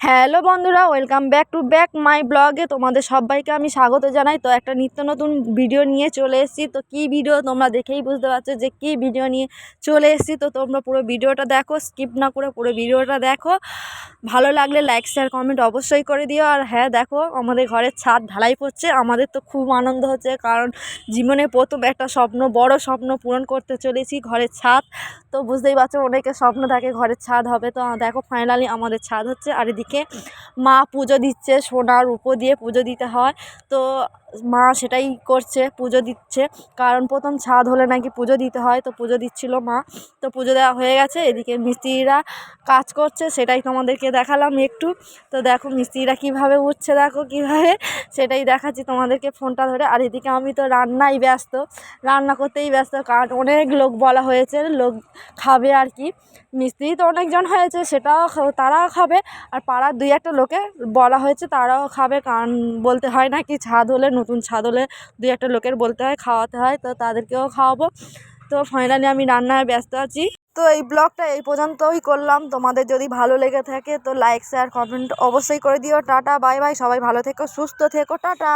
Hello বন্ধুরা, welcome back to back my ব্লগে। তোমাদের সবাইকে আমি স্বাগত জানাই। তো একটা নিত্য নতুন ভিডিও নিয়ে চলে এসেছি। তো কী ভিডিও তোমরা দেখেই বুঝতে পারছ যে কী ভিডিও নিয়ে চলে এসেছি। তো তোমরা পুরো ভিডিওটা দেখো, স্কিপ না করে পুরো ভিডিওটা দেখো। ভালো লাগলে লাইক শেয়ার কমেন্ট অবশ্যই করে দিও। আর হ্যাঁ দেখো, আমাদের ঘরের ছাদ ঢালাই পড়ছে। আমাদের তো খুব আনন্দ হচ্ছে, কারণ জীবনে প্রথম একটা স্বপ্ন, বড় স্বপ্ন পূরণ করতে চলেছি ঘরের ছাদ। তো বুঝতেই পারছ, অনেকের স্বপ্ন থাকে ঘরের ছাদ হবে। তো দেখো ফাইনালি আমাদের ছাদ হচ্ছে। আর এদিকে মা পুজো দিচ্ছে, সোনার উপো দিয়ে পুজো দিতে হয়। তো মা সেটাই করছে, পুজো দিচ্ছে। কারণ প্রথম ছাদ হলে নাকি পুজো দিতে হয়, তো পুজো দিচ্ছিল মা। তো পুজো দেওয়া হয়ে গেছে, এদিকে মিস্ত্রিরা কাজ করছে, সেটাই তোমাদেরকে দেখালাম একটু। তো দেখো মিস্ত্রিরা কীভাবে উঠছে, দেখো কীভাবে, সেটাই দেখাচ্ছি তোমাদেরকে ফোনটা ধরে। আর এদিকে আমি তো রান্নাই ব্যস্ত, রান্না করতেই ব্যস্ত, কারণ অনেক লোক বলা হয়েছে, লোক খাবে আর কি। মিস্ত্রি তো অনেকজন হয়েছে, সেটাও তারাও খাবে। আর পাড়ার দুই একটা লোকে বলা হয়েছে তারাও খাবে, কারণ বলতে হয় না কি ছাদ হলে, নতুন ছাদ হলে দুই একটা লোকের বলতে হয়, খাওয়াতে হয়, তো তাদেরকেও খাওয়াবো। তো ফাইনালি আমি রান্নায় ব্যস্ত আছি। তো এই ব্লগটা এই পর্যন্তই করলাম। তোমাদের যদি ভালো লেগে থাকে তো লাইক শেয়ার কমেন্ট অবশ্যই করে দিও। টাটা বাই বাই সবাই ভালো থেকো, সুস্থ থেকো, টাটা!